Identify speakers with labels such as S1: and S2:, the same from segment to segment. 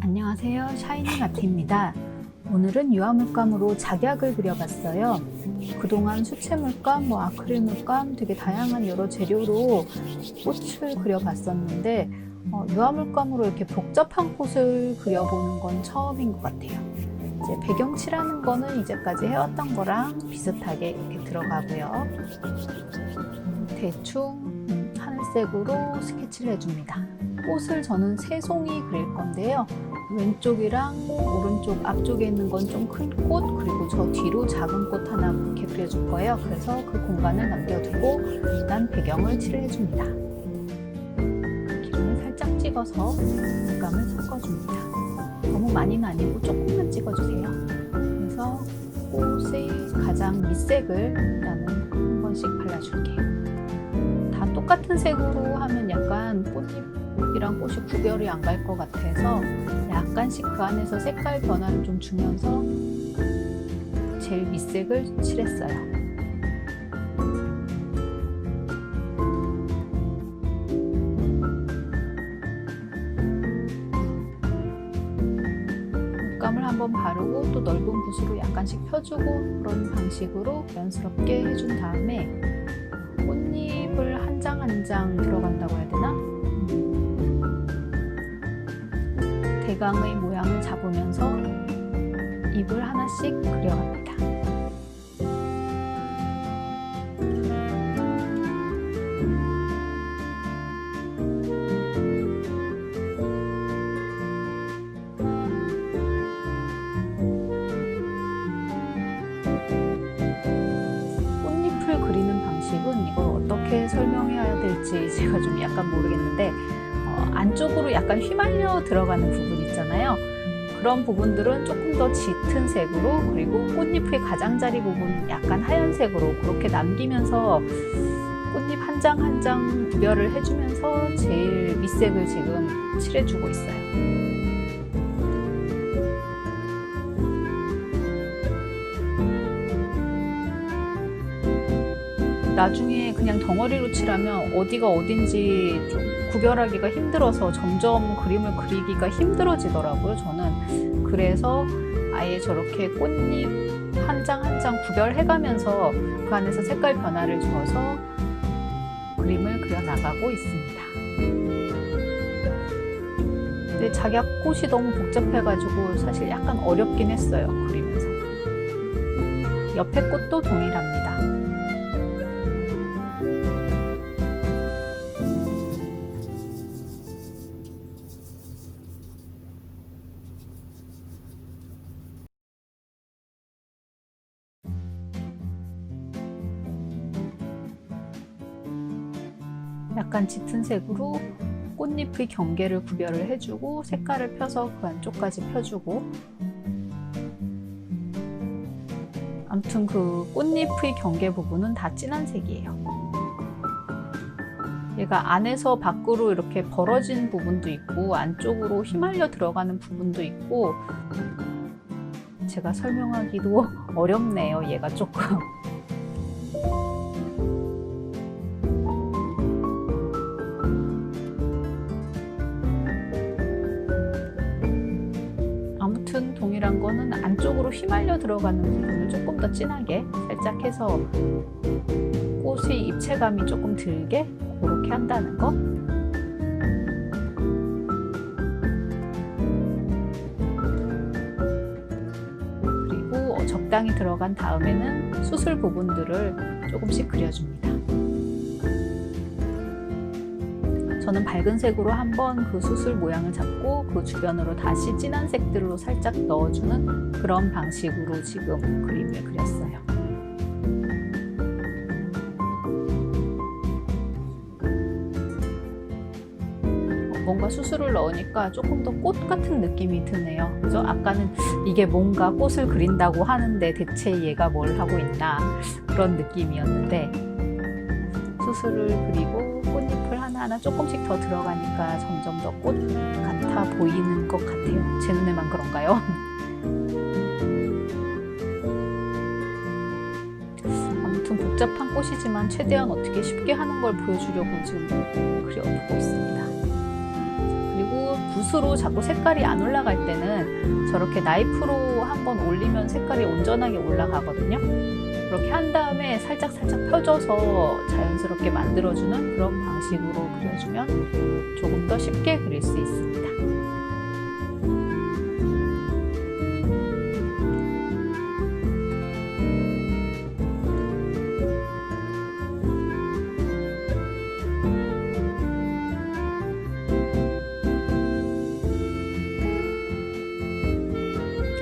S1: 안녕하세요. 샤이닝 아트입니다. 오늘은 유화물감으로 작약을 그려봤어요. 그동안 수채물감, 뭐 아크릴 물감 되게 다양한 여러 재료로 꽃을 그려봤었는데 어, 유화물감으로 이렇게 복잡한 꽃을 그려보는 건 처음인 것 같아요. 이제 배경 칠하는 거는 이제까지 해왔던 거랑 비슷하게 이렇게 들어가고요. 대충 음, 하늘색으로 스케치를 해줍니다. 꽃을 저는 세 송이 그릴 건데요. 왼쪽이랑 오른쪽 앞쪽에 있는 건 좀 큰 꽃 그리고 저 뒤로 작은 꽃 하나 이렇게 그려줄 거예요. 그래서 그 공간을 남겨두고 일단 배경을 칠을 해줍니다. 기름을 살짝 찍어서 물감을 섞어줍니다. 너무 많이는 아니고 조금만 찍어주세요. 그래서 꽃의 가장 밑색을 일단은 한 번씩 발라줄게요. 다 똑같은 색으로 하면 약간 꽃잎이랑 꽃이 구별이 안 갈 것 같아서 약간씩 그 안에서 색깔 변화를 좀 주면서 제일 밑색을 칠했어요. 물감을 한번 바르고 또 넓은 붓으로 약간씩 펴주고 그런 방식으로 자연스럽게 해준 다음에 장한장 들어간다고 해야 되나? 대강의 모양을 잡으면서 될지 제가 좀 약간 모르겠는데 어, 안쪽으로 약간 휘말려 들어가는 부분 있잖아요. 그런 부분들은 조금 더 짙은 색으로 그리고 꽃잎의 가장자리 부분 약간 하얀색으로 그렇게 남기면서 꽃잎 한 장 한장 구별을 해주면서 제일 밑색을 지금 칠해주고 있어요. 나중에 그냥 덩어리로 칠하면 어디가 어딘지 좀 구별하기가 힘들어서 점점 그림을 그리기가 힘들어지더라고요. 저는 그래서 아예 저렇게 꽃잎 한 장 한 장 구별해가면서 그 안에서 색깔 변화를 줘서 그림을 그려 나가고 있습니다. 근데 작약 꽃이 너무 복잡해가지고 사실 약간 어렵긴 했어요. 그리면서 옆에 꽃도 동일합니다. 약간 짙은 색으로 꽃잎의 경계를 구별을 해주고 색깔을 펴서 그 안쪽까지 펴주고 아무튼 그 꽃잎의 경계 부분은 다 진한 색이에요. 얘가 안에서 밖으로 이렇게 벌어진 부분도 있고 안쪽으로 휘말려 들어가는 부분도 있고 제가 설명하기도 어렵네요. 얘가 조금. 동일한 거는 안쪽으로 휘말려 들어가는 부분을 조금 더 진하게 살짝 해서 꽃의 입체감이 조금 들게 그렇게 한다는 거. 그리고 적당히 들어간 다음에는 수술 부분들을 조금씩 그려줍니다. 저는 밝은 색으로 한번 그 수술 모양을 잡고 그 주변으로 다시 진한 색들로 살짝 넣어주는 그런 방식으로 지금 그림을 그렸어요. 뭔가 수술을 넣으니까 조금 더 꽃 같은 느낌이 드네요. 그죠? 아까는 이게 뭔가 꽃을 그린다고 하는데 대체 얘가 뭘 하고 있나 그런 느낌이었는데 수술을 그리고 꽃잎을 하나하나 조금씩 더 들어가니까 점점 더 꽃 같아 보이는 것 같아요. 제 눈에만 그런가요? 아무튼 복잡 복잡한 꽃이지만 최대한 어떻게 쉽게 하는 걸 보여주려고 지금 그려두고 있습니다. 그리고 붓으로 자꾸 색깔이 안 올라갈 때는 저렇게 나이프로 한번 올리면 색깔이 온전하게 올라가거든요. 그렇게 한 다음에 살짝 살짝 펴줘서 자연스럽게 만들어주는 그런 방식으로 그려주면 조금 더 쉽게 그릴 수 있습니다.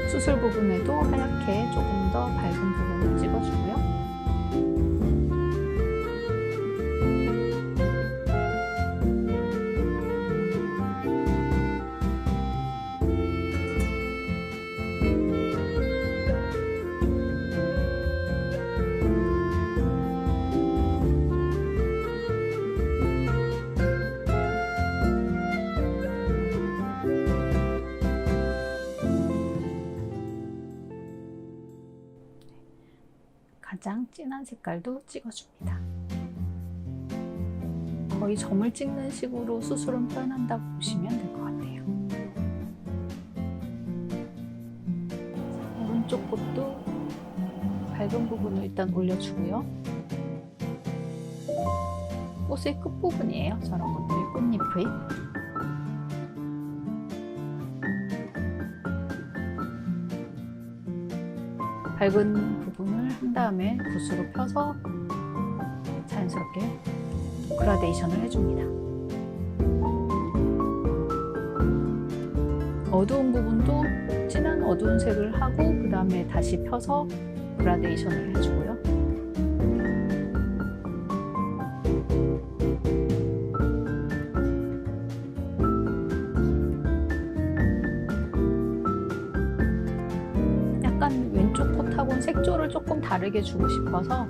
S1: 수술 부분에도 하얗게 조금 가장 진한 색깔도 찍어줍니다. 거의 점을 찍는 식으로 수술은 표현한다고 보시면 될 것 같아요. 오른쪽 꽃도 밝은 부분을 일단 올려주고요. 꽃의 끝부분이에요. 저런 것들이 꽃잎의. 밝은 부분을 한 다음에 붓으로 펴서 자연스럽게 그라데이션을 해줍니다. 어두운 부분도 진한 어두운 색을 하고 그 다음에 다시 펴서 그라데이션을 해주고요. 조금 다르게 주고 싶어서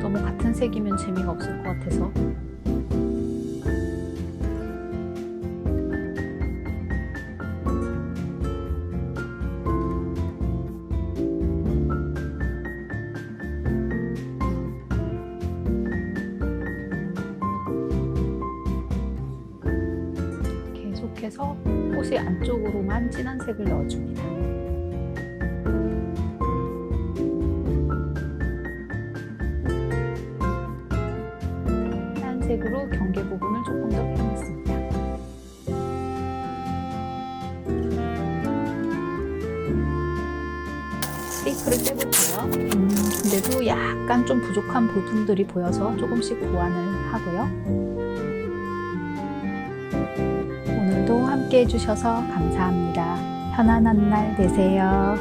S1: 너무 같은 색이면 재미가 없을 것 같아서 계속해서 꽃의 안쪽으로만 진한 색을 넣어줍니다. 경계 부분을 조금 더 표현했습니다. 테이프를 떼볼게요. 음, 근데도 약간 좀 부족한 부분들이 보여서 조금씩 보완을 하고요. 오늘도 함께 해주셔서 감사합니다. 편안한 날 되세요.